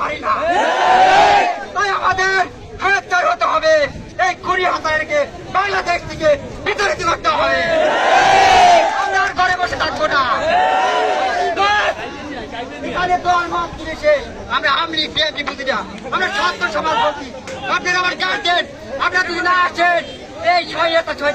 পারি না। তাই আমাদের গ্রেপ্তার হতে হবে। এই কুড়ি হাজারকে বাংলাদেশ থেকে বিতাড়িত করতে হবে। আমরা আর ঘরে বসে থাকব না। এখানে দল মত পুলিশে আমরা আমলি বিএনপি বুঝি না আমরা ছাত্র সমাজ বলছি। আমার গার্জেন আপনারা যদি না আসেন। এই ছয় ছয়